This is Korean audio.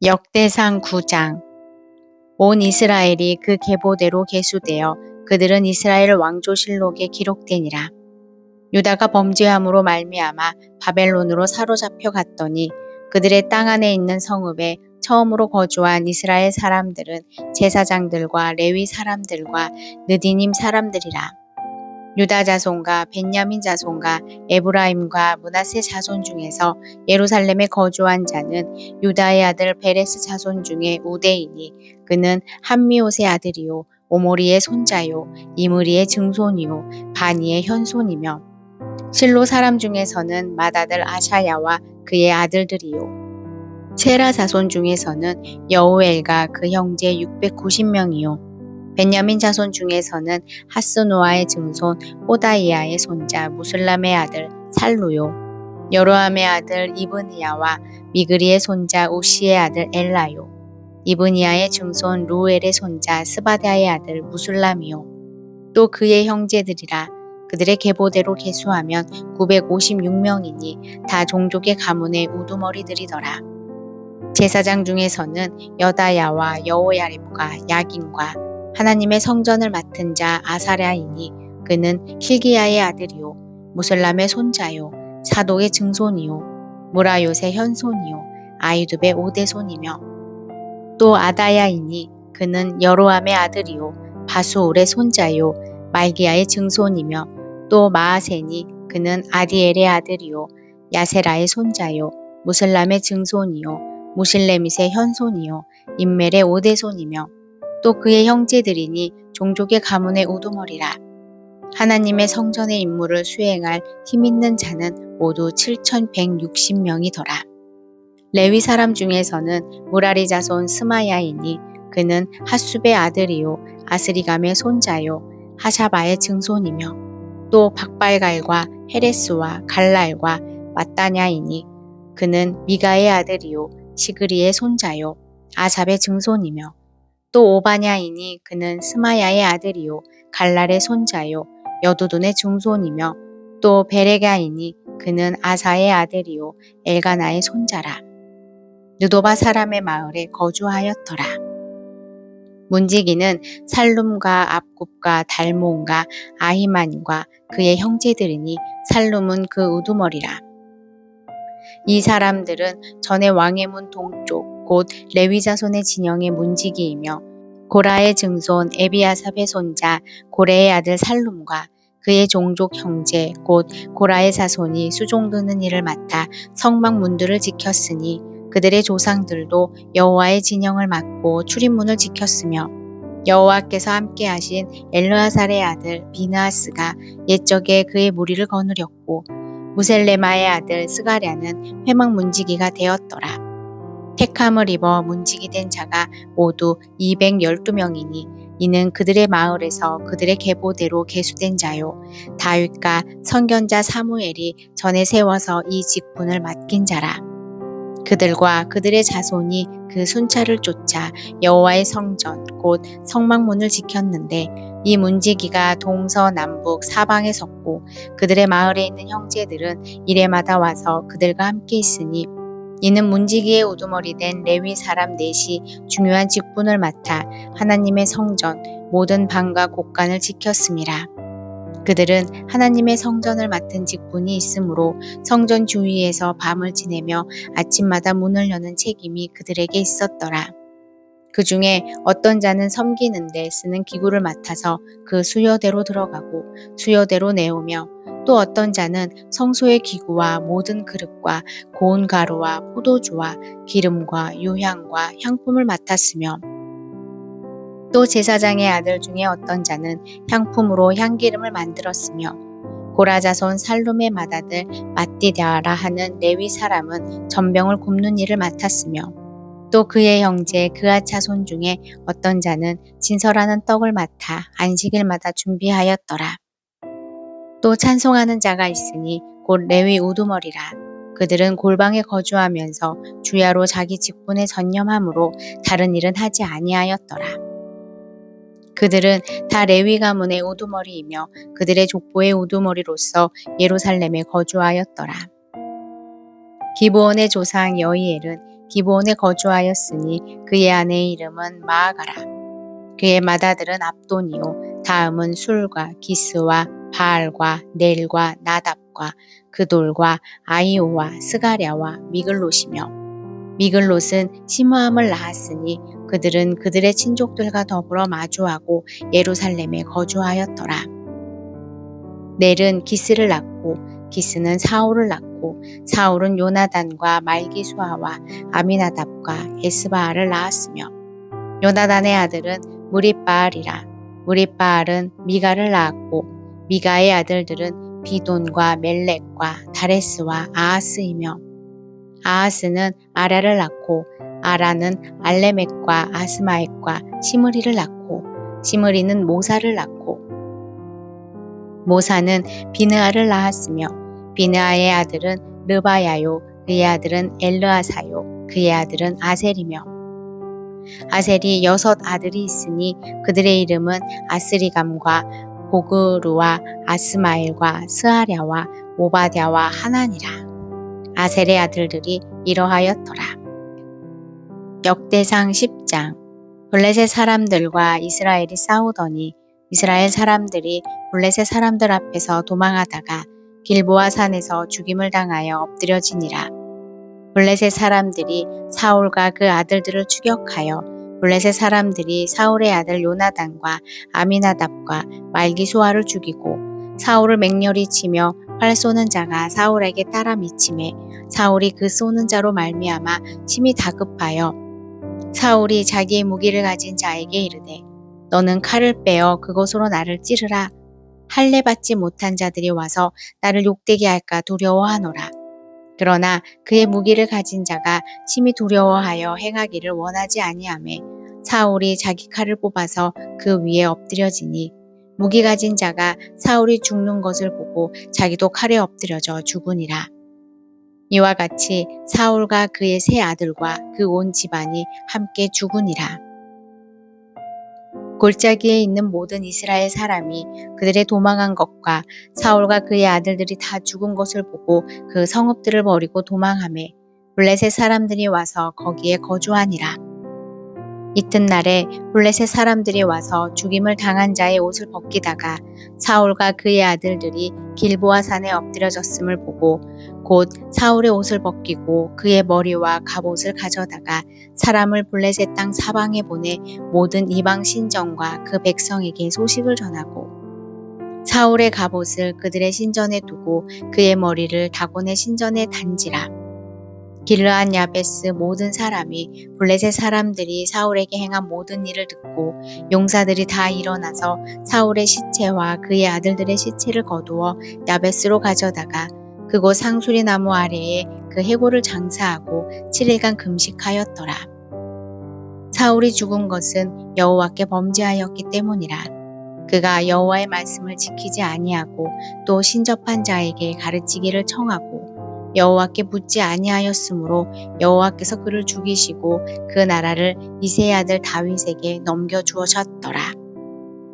역대상 9장 온 이스라엘이 그 계보대로 계수되어 그들은 이스라엘 왕조실록에 기록되니라. 유다가 범죄함으로 말미암아 바벨론으로 사로잡혀 갔더니 그들의 땅 안에 있는 성읍에 처음으로 거주한 이스라엘 사람들은 제사장들과 레위 사람들과 느디님 사람들이라. 유다 자손과 벤야민 자손과 에브라임과 문하세 자손 중에서 예루살렘에 거주한 자는 유다의 아들 베레스 자손 중에 우대이니 그는 한미옷의 아들이요 오모리의 손자요 이므리의 증손이요 바니의 현손이며 실로 사람 중에서는 맏아들 아샤야와 그의 아들들이요. 체라 자손 중에서는 여우엘과 그 형제 690명이요 벤야민 자손 중에서는 하스노아의 증손 호다이아의 손자 무슬람의 아들 살루요. 여로함의 아들 이브니아와 미그리의 손자 우시의 아들 엘라요. 이브니아의 증손 루엘의 손자 스바다의 아들 무슬람이요. 또 그의 형제들이라 그들의 계보대로 계수하면 956명이니 다 종족의 가문의 우두머리들이더라. 제사장 중에서는 여다야와 여호야립과 야긴과 하나님의 성전을 맡은 자 아사랴이니 그는 킬기야의 아들이요 무슬람의 손자요 사독의 증손이요 무라요의 현손이요 아이두의 오대손이며. 또 아다야이니 그는 여로함의 아들이요 바수울의 손자요 말기야의 증손이며. 또 마아세니 그는 아디엘의 아들이요 야세라의 손자요 무슬람의 증손이요 무실레밋의 현손이요 인멜의 오대손이며 또 그의 형제들이니 종족의 가문의 우두머리라. 하나님의 성전의 임무를 수행할 힘있는 자는 모두 7,160명이더라. 레위 사람 중에서는 무라리 자손 스마야이니 그는 하숲의 아들이요 아스리감의 손자요 하샤바의 증손이며 또 박발갈과 헤레스와 갈랄과 마따냐이니 그는 미가의 아들이요 시그리의 손자요 아삽의 증손이며 또 오바냐이니 그는 스마야의 아들이요 갈랄의 손자요 여두둔의 중손이며 또 베레가이니 그는 아사의 아들이요 엘가나의 손자라 느도바 사람의 마을에 거주하였더라. 문지기는 살룸과 압굽과 달몬과 아히만과 그의 형제들이니 살룸은 그 우두머리라. 이 사람들은 전에 왕의 문 동쪽 곧 레위자손의 진영의 문지기이며 고라의 증손 에비아삽의 손자 고레의 아들 살룸과 그의 종족 형제 곧 고라의 자손이 수종드는 일을 맡아 성막 문들을 지켰으니 그들의 조상들도 여호와의 진영을 맡고 출입문을 지켰으며 여호와께서 함께 하신 엘르아살의 아들 비나아스가 옛적에 그의 무리를 거느렸고 무셀레마의 아들 스가랴는 회막 문지기가 되었더라. 택함을 입어 문지기 된 자가 모두 212명이니 이는 그들의 마을에서 그들의 계보대로 계수된 자요. 다윗과 선견자 사무엘이 전에 세워서 이 직분을 맡긴 자라. 그들과 그들의 자손이 그 순찰을 쫓아 여호와의 성전 곧 성막문을 지켰는데 이 문지기가 동서남북 사방에 섰고 그들의 마을에 있는 형제들은 이래마다 와서 그들과 함께 있으니 이는 문지기의 우두머리 된 레위 사람 넷이 중요한 직분을 맡아 하나님의 성전 모든 방과 곳간을 지켰습니다. 그들은 하나님의 성전을 맡은 직분이 있으므로 성전 주위에서 밤을 지내며 아침마다 문을 여는 책임이 그들에게 있었더라. 그 중에 어떤 자는 섬기는데 쓰는 기구를 맡아서 그 수여대로 들어가고 수여대로 내오며 또 어떤 자는 성소의 기구와 모든 그릇과 고운 가루와 포도주와 기름과 유향과 향품을 맡았으며 또 제사장의 아들 중에 어떤 자는 향품으로 향기름을 만들었으며 고라자손 살룸의 맏아들 마띠다라 하는 레위 사람은 전병을 굽는 일을 맡았으며 또 그의 형제 그아차손 중에 어떤 자는 진설하는 떡을 맡아 안식일마다 준비하였더라. 또 찬송하는 자가 있으니 곧 레위 우두머리라. 그들은 골방에 거주하면서 주야로 자기 직분에 전념함으로 다른 일은 하지 아니하였더라. 그들은 다 레위 가문의 우두머리이며 그들의 족보의 우두머리로서 예루살렘에 거주하였더라. 기브온의 조상 여이엘은 기브온에 거주하였으니 그의 아내의 이름은 마아가라. 그의 맏아들은 압돈이요 다음은 술과 기스와 바알과 넬과 나답과 그돌과 아이오와 스가랴와 미글롯이며 미글롯은 시므함을 낳았으니 그들은 그들의 친족들과 더불어 마주하고 예루살렘에 거주하였더라. 넬은 기스를 낳고 기스는 사울을 낳고 사울은 요나단과 말기수아와 아미나답과 에스바알을 낳았으며 요나단의 아들은 무리바알이라 무리바알은 미가를 낳았고 미가의 아들들은 비돈과 멜렉과 다레스와 아하스이며 아하스는 아라를 낳고 아라는 알레멕과 아스마엑과 시므리를 낳고 시므리는 모사를 낳고 모사는 비느아를 낳았으며 비느아의 아들은 르바야요 그의 아들은 엘르아사요 그의 아들은 아셀이며 아셀이 여섯 아들이 있으니 그들의 이름은 아스리감과 보그루와 아스마엘과 스아랴와 오바댜와 하나니라. 아셀의 아들들이 이러하였더라 역대상 10장 블레셋 사람들과 이스라엘이 싸우더니 이스라엘 사람들이 블레셋 사람들 앞에서 도망하다가 길보아 산에서 죽임을 당하여 엎드려지니라. 블레셋 사람들이 사울과 그 아들들을 추격하여 블레셋 사람들이 사울의 아들 요나단과 아미나답과 말기수아를 죽이고 사울을 맹렬히 치며 활 쏘는 자가 사울에게 따라 미침해 사울이 그 쏘는 자로 말미암아 심히 다급하여 사울이 자기의 무기를 가진 자에게 이르되 너는 칼을 빼어 그것으로 나를 찌르라 할례 받지 못한 자들이 와서 나를 욕되게 할까 두려워하노라. 그러나 그의 무기를 가진 자가 심히 두려워하여 행하기를 원하지 아니하매 사울이 자기 칼을 뽑아서 그 위에 엎드려지니 무기 가진 자가 사울이 죽는 것을 보고 자기도 칼에 엎드려져 죽으니라. 이와 같이 사울과 그의 세 아들과 그 온 집안이 함께 죽으니라. 골짜기에 있는 모든 이스라엘 사람이 그들의 도망한 것과 사울과 그의 아들들이 다 죽은 것을 보고 그 성읍들을 버리고 도망함에 블레셋 사람들이 와서 거기에 거주하니라. 이튿날에 블레셋 사람들이 와서 죽임을 당한 자의 옷을 벗기다가 사울과 그의 아들들이 길보아 산에 엎드려졌음을 보고 곧 사울의 옷을 벗기고 그의 머리와 갑옷을 가져다가 사람을 블레셋 땅 사방에 보내 모든 이방 신정과 그 백성에게 소식을 전하고 사울의 갑옷을 그들의 신전에 두고 그의 머리를 다곤의 신전에 단지라. 길르한 야베스 모든 사람이 블레셋 사람들이 사울에게 행한 모든 일을 듣고 용사들이 다 일어나서 사울의 시체와 그의 아들들의 시체를 거두어 야베스로 가져다가 그곳 상수리 나무 아래에 그 해골을 장사하고 7일간 금식하였더라. 사울이 죽은 것은 여호와께 범죄하였기 때문이라. 그가 여호와의 말씀을 지키지 아니하고 또 신접한 자에게 가르치기를 청하고 여호와께 묻지 아니하였으므로 여호와께서 그를 죽이시고 그 나라를 이세의 아들 다윗에게 넘겨 주어졌더라.